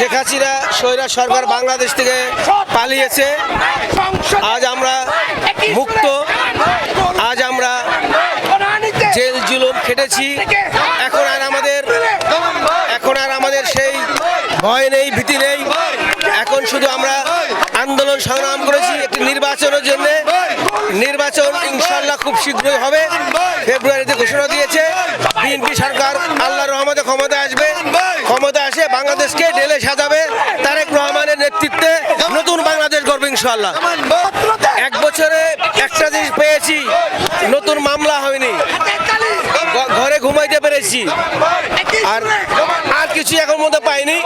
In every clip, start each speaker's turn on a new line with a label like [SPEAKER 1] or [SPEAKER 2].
[SPEAKER 1] শেখ হাসিনা স্বৈরা সরকার বাংলাদেশ থেকে পালিয়েছে। আজ আমরা মুক্ত। আজ আমরা জেল জুলুম খেটেছি। এখন আর আমাদের এখন আর আমাদের সেই ভয় নেই, ভীতি নেই। এখন শুধু আমরা আন্দোলন সংগ্রাম করেছি একটি নির্বাচনের জন্য। নির্বাচন ইনশাল্লাহ খুব শীঘ্রই হবে। ফেব্রুয়ারিতে ঘোষণা দিয়েছে ইনশাল্লাহ এক বছরে একটা জিনিস পেয়েছি নতুন মামলা হয়নি। ঘরে ঘুমাইতে পেরেছি। আর আর কিছু এখন মধ্যে পাইনি।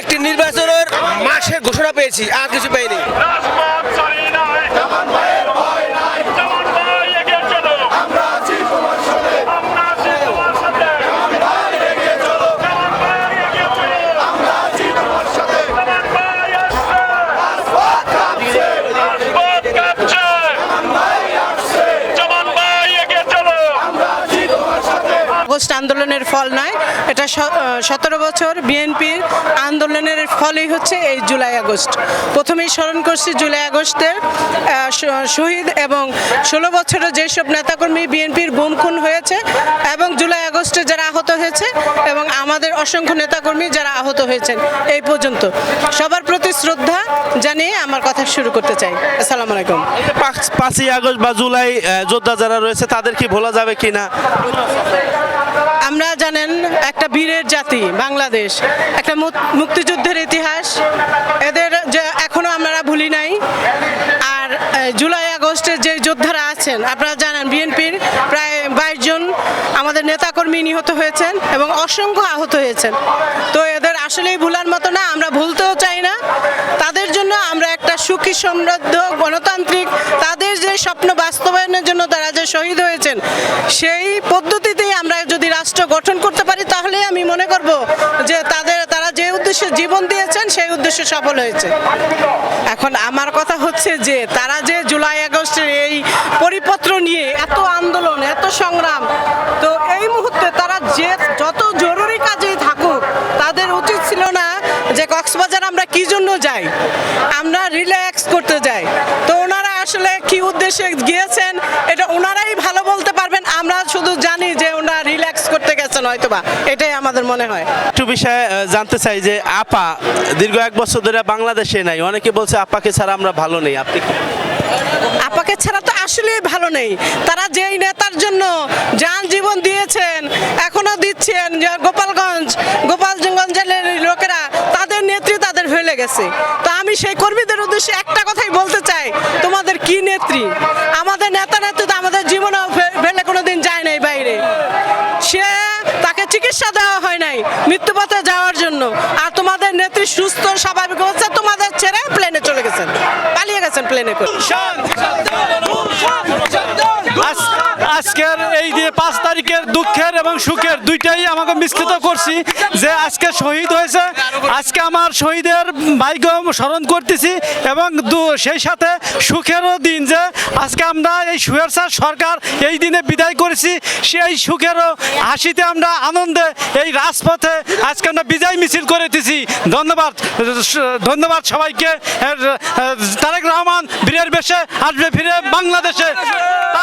[SPEAKER 1] একটি নির্বাচনের মাসের ঘোষণা পেয়েছি আর কিছু পাইনি।
[SPEAKER 2] আগস্ট আন্দোলনের ফল নয়। এটা সতেরো বছর বিএনপির আন্দোলনের ফলই হচ্ছে এই জুলাই আগস্ট। প্রথমেই স্মরণ করছি জুলাই শ- শহীদ এবং ষোলো বছরের যেসব নেতাকর্মী বিএনপির গুম খুন হয়েছে এবং জুলাই আগস্টে যারা আহত হয়েছে এবং আমাদের অসংখ্য নেতাকর্মী যারা আহত হয়েছেন, এই পর্যন্ত। সবার প্রতি শ্রদ্ধা জানিয়ে আমার কথা শুরু করতে চাই। আসসালামু আলাইকুম।
[SPEAKER 3] পাঁচ- পাঁচই আগস্ট বা জুলাই যোদ্ধা যারা রয়েছে তাদের কি ভোলা যাবে কিনা?
[SPEAKER 2] আমরা জানেন একটা বীরের জাতি, বাংলাদেশ। একটা মুক্তিযুদ্ধের ইতিহাস। এদের যে এখনও আমরা ভুলি নাই। আর জুলাই আগস্টের যে যোদ্ধারা আছেন, আপনারা জানেন বিএনপির প্রায় বাইশ জন আমাদের নেতাকর্মী নিহত হয়েছেন এবং অসংখ্য আহত হয়েছেন। তো এদের আসলেই ভুলার মতো না, আমরা ভুলতেও চাই না। তাদের জন্য আমরা একটা সুখী, সমৃদ্ধ, গণতান্ত্রিক, তাদের যে স্বপ্ন বাস্তবায়নের জন্য তারা যে শহীদ হয়েছেন, সেই রাষ্ট্র গঠন করতে পারি তাহলে আমি মনে করব যে তাদের, তারা যে উদ্দেশ্যে জীবন দিয়েছেন, সেই উদ্দেশ্যে সফল হয়েছে। এখন আমার কথা হচ্ছে যে, তারা যে জুলাই আগস্টের এই পরিপত্র নিয়ে এত আন্দোলন, এত সংগ্রাম, তো এই মুহূর্তে তারা যে, যত জরুরি কাজেই থাকুক, তাদের উচিত ছিল না যে কক্সবাজার আমরা কি জন্য যাই? আমরা রিল্যাক্স করতে যাই। তো ওনারা আসলে কি উদ্দেশ্যে গিয়েছেন, এটা ওনারাই ভালো বলতে পারবেন। আমরা শুধু জানি যে করতে গেছেন হয়তোবা এটাই আমাদের মনে হয়।
[SPEAKER 3] একটু বিষয়ে জানতে চাই যে আপা দীর্ঘ এক বছর ধরে বাংলাদেশে নাই অনেকে বলছে আপাকে ছাড়া আমরা ভালো নেই আপনি
[SPEAKER 2] আপাকে ছাড়া তো আসলেই ভালো নেই। তারা যেই নেতার জন্য যান জীবন দিয়েছেন এখনও দিচ্ছেন গোপালগঞ্জ গোপালগঞ্জের লোকেরা তাদের নেত্রী তাদের ফেলে গেছে তো আমি সেই কর্মীদের উদ্দেশ্যে একটা কথাই বলতে চাই তোমাদের কি নেত্রী? আমাদের চিকিৎসা দেওয়া হয় নাই মৃত্যুপথে যাওয়ার জন্য। আর তোমাদের নেত্রী সুস্থ স্বাভাবিক হচ্ছে তোমাদের ছেড়ে প্লেনে চলে গেছেন। পালিয়ে গেছেন প্লেনে করে।
[SPEAKER 4] আজকের এই যে পাঁচ তারিখের দুঃখের এবং সুখের দুইটাই আমাকে মিশ্রিত করছি যে আজকে শহীদ হয়েছে। আজকে আমার শহীদের ভাইকে স্মরণ করতেছি এবং সেই সাথে সুখেরও দিন যে আজকে আমরা এই সুয়েরসার সরকার এই দিনে বিদায় করেছি। সেই সুখেরও হাসিতে আমরা আনন্দে এই রাজপথে আজকে আমরা বিজয় মিছিল করেতেছি। ধন্যবাদ। ধন্যবাদ সবাইকে। তারেক রহমান বীরের বেশে আসবে ফিরে বাংলাদেশ।